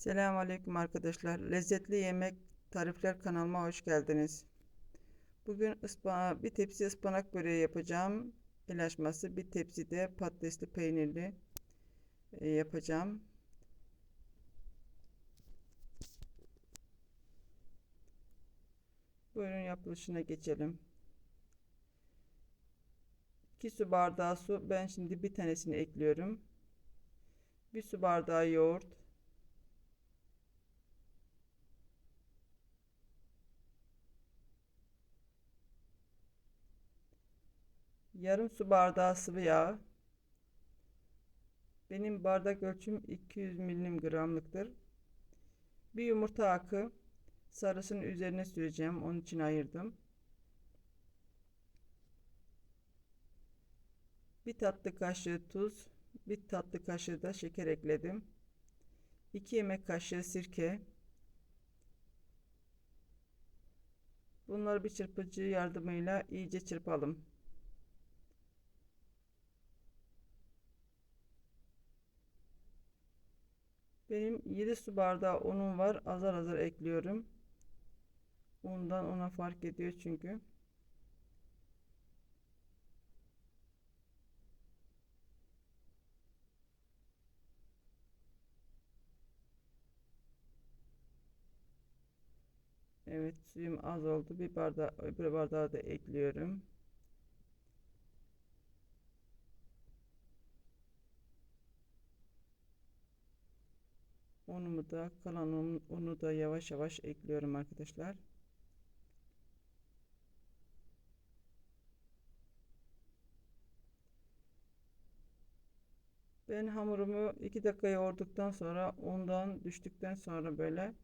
Selamünaleyküm arkadaşlar. Lezzetli Yemek Tarifler kanalıma hoş geldiniz. Bugün ıspana, bir tepsi ıspanak böreği yapacağım. El bir tepside patatesli peynirli e, yapacağım. Buyurun yapılışına geçelim. 2 su bardağı su. Ben şimdi bir tanesini ekliyorum. 1 su bardağı yoğurt. Yarım su bardağı sıvı yağ. Benim bardak ölçüm 200 miligramlıktır. Bir yumurta akı sarısının üzerine süreceğim. Onun için ayırdım. Bir tatlı kaşığı tuz, bir tatlı kaşığı da şeker ekledim. 2 yemek kaşığı sirke. Bunları bir çırpıcı yardımıyla iyice çırpalım. Benim 7 su bardağı unum var. Azar azar ekliyorum. Undan ona fark ediyor çünkü. Evet suyum az oldu. Bir bardağı, bir bardağı da ekliyorum. Unumu da kalan un, unu da yavaş yavaş ekliyorum arkadaşlar. Ben hamurumu 2 dakika yoğurduktan sonra undan düştükten sonra böyle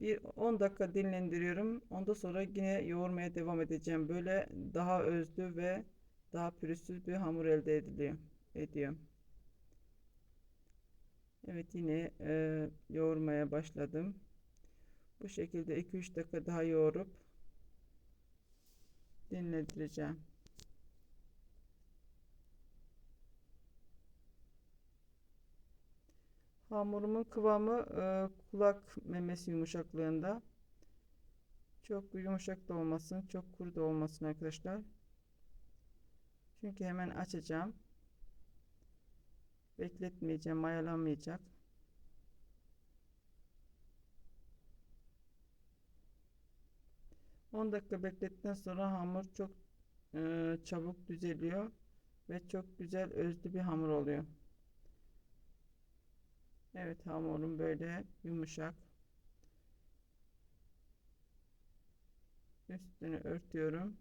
bir 10 dakika dinlendiriyorum. Ondan sonra yine yoğurmaya devam edeceğim. Böyle daha özlü ve daha pürüzsüz bir hamur elde ediliyor. Ediyorum. Evet yine e, yoğurmaya başladım. Bu şekilde 2-3 dakika daha yoğurup dinlendireceğim. Hamurumun kıvamı e, kulak memesi yumuşaklığında. Çok yumuşak da olmasın, çok kuru da olmasın arkadaşlar. Çünkü hemen açacağım. Bekletmeyeceğim, mayalanmayacak. On dakika beklettikten sonra hamur çok e, çabuk düzeliyor ve çok güzel özlü bir hamur oluyor. Evet hamurum böyle yumuşak. Üstünü örtüyorum.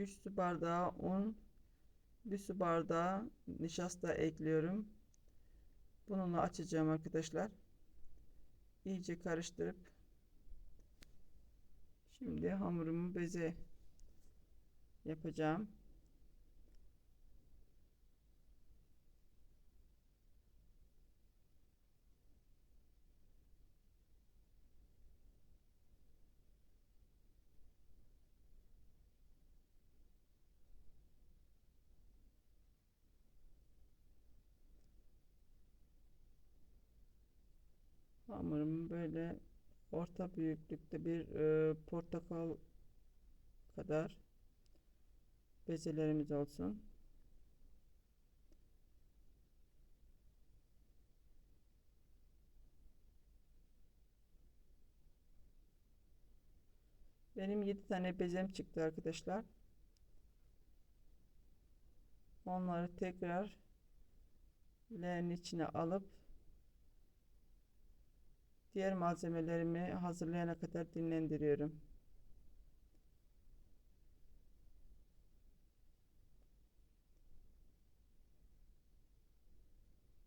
Üç su bardağı un, bir su bardağı nişasta ekliyorum. Bununla açacağım arkadaşlar. İyice karıştırıp Şimdi hamurumu beze yapacağım. Hamurumu böyle orta büyüklükte bir e, portakal kadar bezelerimiz olsun. Benim 7 tane bezem çıktı arkadaşlar. Onları tekrar leğenin içine alıp Diğer malzemelerimi hazırlayana kadar dinlendiriyorum.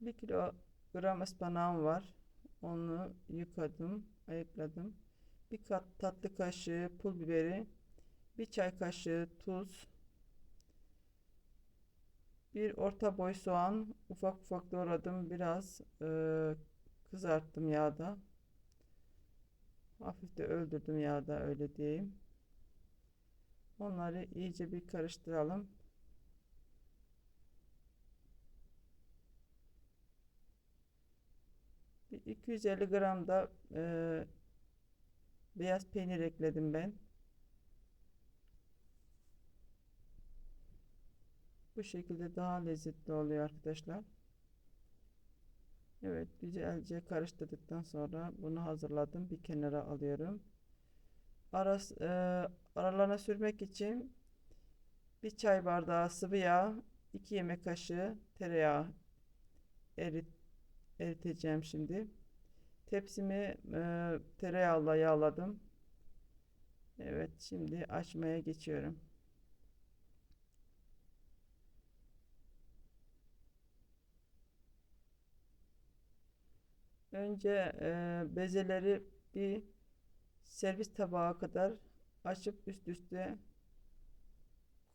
Bir kilo gram ıspanağım var. Onu yıkadım, ayıkladım. Bir kat tatlı kaşığı pul biberi, bir çay kaşığı tuz, bir orta boy soğan ufak ufak doğradım. Biraz e, kızarttım yağda. Hafif de öldürdüm yağda öyle diyeyim. Onları iyice bir karıştıralım. Bir 250 gram da e, beyaz peynir ekledim ben. Bu şekilde daha lezzetli oluyor arkadaşlar. Evet güzelce karıştırdıktan sonra bunu hazırladım. Bir kenara alıyorum. Aras, e, aralarına sürmek için bir çay bardağı sıvı yağ, 2 yemek kaşığı tereyağı erit, eriteceğim şimdi. Tepsimi e, tereyağla yağladım. Evet şimdi açmaya geçiyorum. Önce e, bezeleri bir servis tabağı kadar açıp üst üste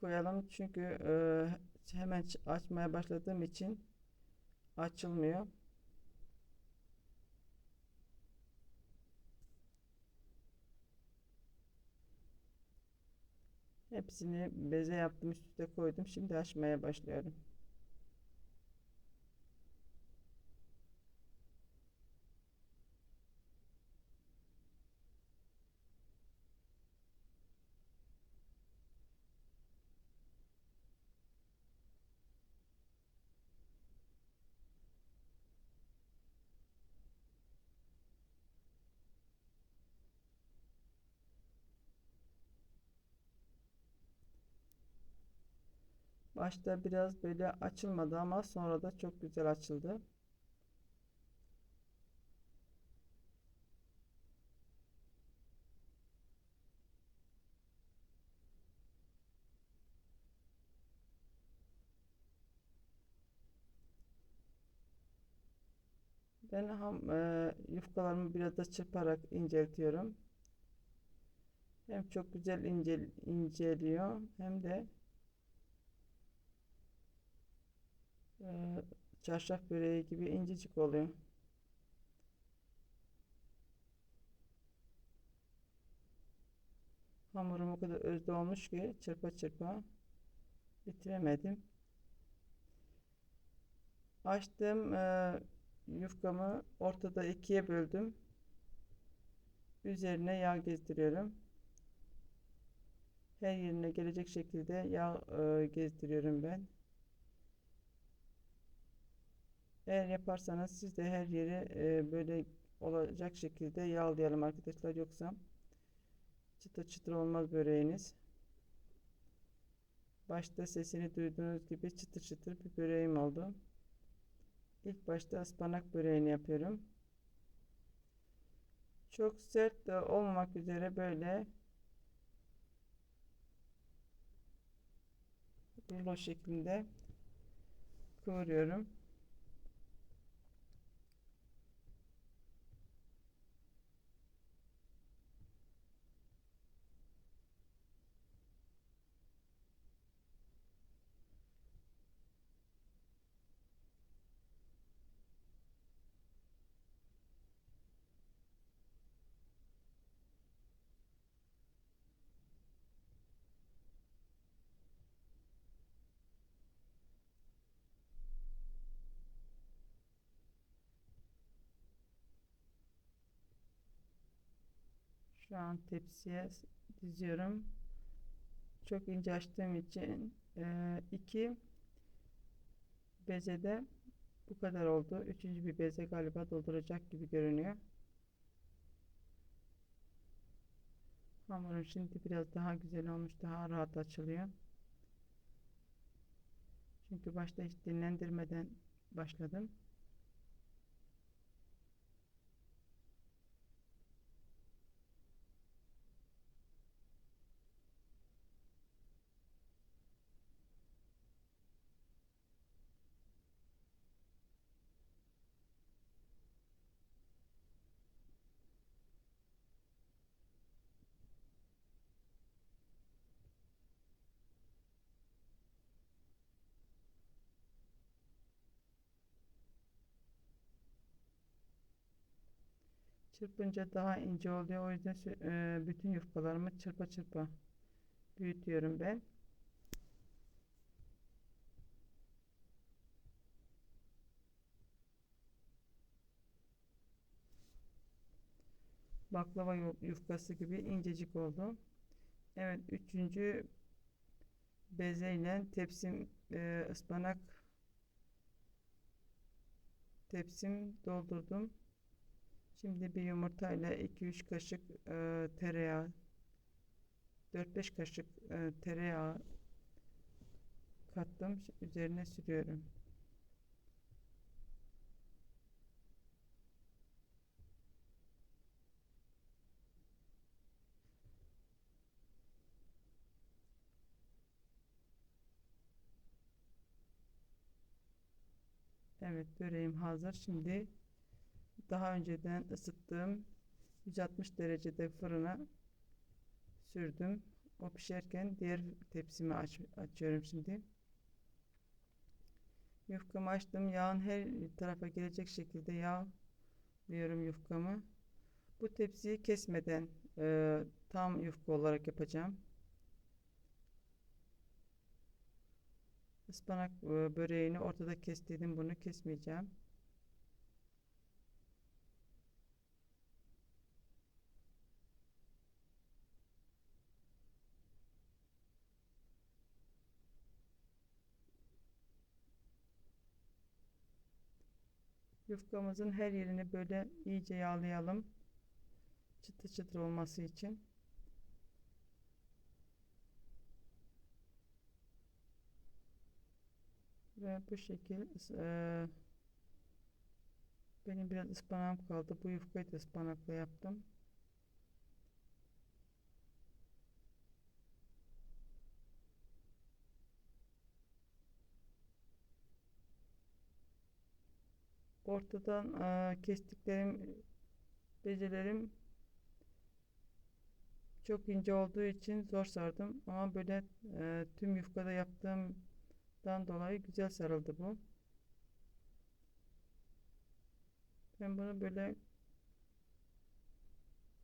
koyalım. Çünkü e, hemen açmaya başladığım için açılmıyor. Hepsini beze yaptım üst üste koydum. Şimdi açmaya başlıyorum. Başta biraz böyle açılmadı ama sonra da çok güzel açıldı. Ben ham e, yufkalarımı biraz da çırparak inceltiyorum. Hem çok güzel ince, inceliyor hem de e, çarşaf böreği gibi incecik oluyor. Hamurum o kadar özde olmuş ki çırpa çırpa bitiremedim. Açtım e, yufkamı ortada ikiye böldüm. Üzerine yağ gezdiriyorum. Her yerine gelecek şekilde yağ e, gezdiriyorum ben. Eğer yaparsanız siz de her yeri e, böyle olacak şekilde yağlayalım arkadaşlar. Yoksa çıtır çıtır olmaz böreğiniz. Başta sesini duyduğunuz gibi çıtır çıtır bir böreğim oldu. İlk başta ıspanak böreğini yapıyorum. Çok sert de olmamak üzere böyle rulo şeklinde kıvırıyorum. Şu an tepsiye diziyorum. Çok ince açtığım için e, iki bezede bu kadar oldu. Üçüncü bir beze galiba dolduracak gibi görünüyor. Hamurum şimdi biraz daha güzel olmuş. Daha rahat açılıyor. Çünkü başta hiç dinlendirmeden başladım. Çırpınca daha ince oluyor. O yüzden e, bütün yufkalarımı çırpa çırpa büyütüyorum ben. Baklava yufkası gibi incecik oldu. Evet üçüncü bezeyle tepsim e, ıspanak tepsim doldurdum. Şimdi bir yumurtayla 2-3 kaşık e, tereyağı 4-5 kaşık e, tereyağı kattım. Üzerine sürüyorum. Evet böreğim hazır. Şimdi daha önceden ısıttığım 160 derecede fırına sürdüm. O pişerken diğer tepsimi aç, açıyorum şimdi. Yufkamı açtım. Yağın her tarafa gelecek şekilde yağlıyorum yufkamı. Bu tepsiyi kesmeden e, tam yufka olarak yapacağım. Ispanak e, böreğini ortada kestiydim. Bunu kesmeyeceğim. Yufkamızın her yerini böyle iyice yağlayalım. Çıtır çıtır olması için. Ve bu şekil e, benim biraz ıspanağım kaldı. Bu yufkayı da ıspanakla yaptım. Ortadan e, kestiklerim bezelerim çok ince olduğu için zor sardım ama böyle e, tüm yufkada yaptığımdan dolayı güzel sarıldı bu. Ben bunu böyle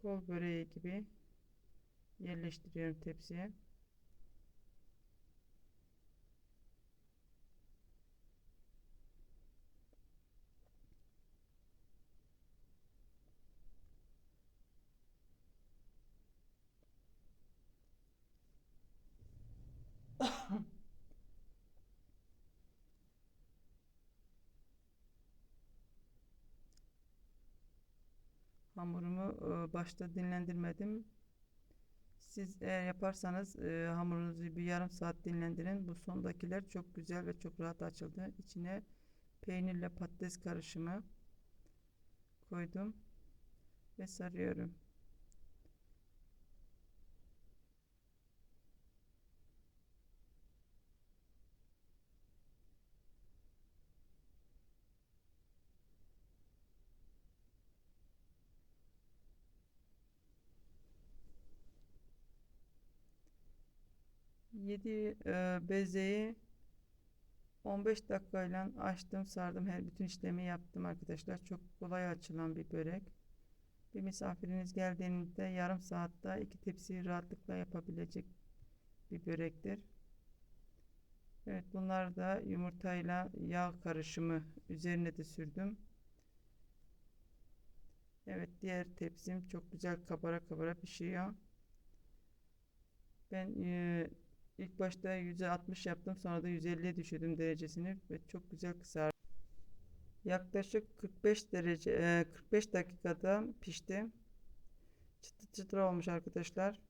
kol böreği gibi yerleştiriyorum tepsiye. Hamurumu e, başta dinlendirmedim. Siz eğer yaparsanız e, hamurunuzu bir yarım saat dinlendirin. Bu sondakiler çok güzel ve çok rahat açıldı. İçine peynirle patates karışımı koydum ve sarıyorum. 7 e, bezeyi 15 dakikayla açtım sardım. Her bütün işlemi yaptım arkadaşlar. Çok kolay açılan bir börek. Bir misafiriniz geldiğinde yarım saatte iki tepsiyi rahatlıkla yapabilecek bir börektir. Evet bunlar da yumurtayla yağ karışımı üzerine de sürdüm. Evet diğer tepsim çok güzel kabara kabara pişiyor. Ben e, İlk başta 160 yaptım sonra da 150'ye düşürdüm derecesini ve çok güzel kızardı. Yaklaşık 45 derece 45 dakikada pişti. Çıtır çıtır olmuş arkadaşlar.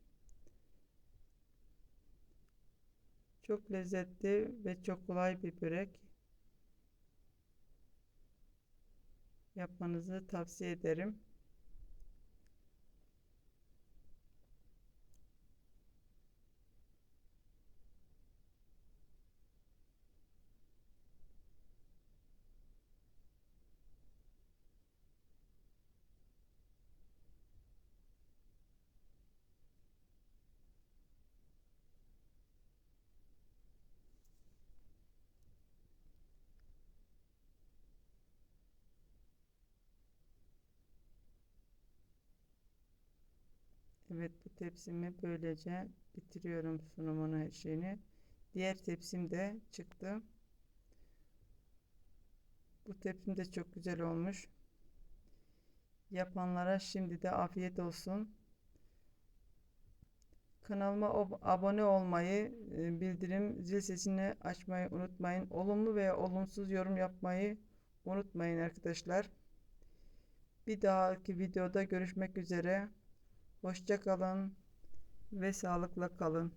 Çok lezzetli ve çok kolay bir börek. Yapmanızı tavsiye ederim. Evet bu tepsimi böylece bitiriyorum sunumunu her şeyini. Diğer tepsim de çıktı. Bu tepsim de çok güzel olmuş. Yapanlara şimdi de afiyet olsun. Kanalıma abone olmayı, e, bildirim zil sesini açmayı unutmayın. Olumlu veya olumsuz yorum yapmayı unutmayın arkadaşlar. Bir dahaki videoda görüşmek üzere. Hoşça kalın ve sağlıkla kalın.